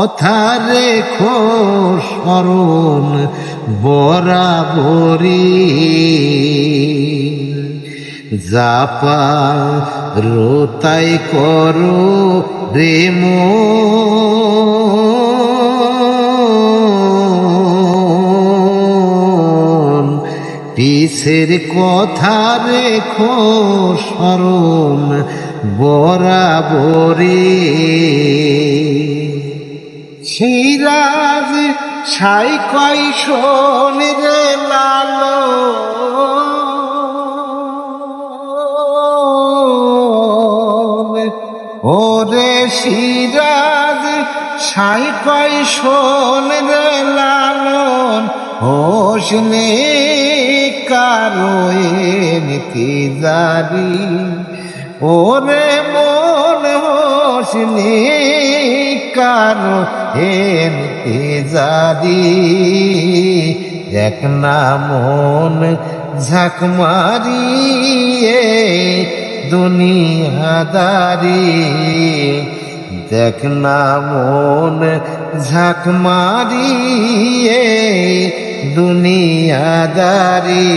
কথা রেখো স্মরণ বরাবরি জাপা রোতাই করো প্রেম পিসের কথা রেখো স্মরণ বরাবরে সেই রাজ সাই কয় শোন রে লালো ওরে সিরাজ সাই কয় শোন রে লালন? হোসনে কারও নীতি জারি ওরে মন হোসনে কারও নীতি জারি দেখ না মন ঝাঁক মারিয়ে দুনিয়াদারি দেখ না মন ঝাঁক মারিয়ে দুনিয়াদারি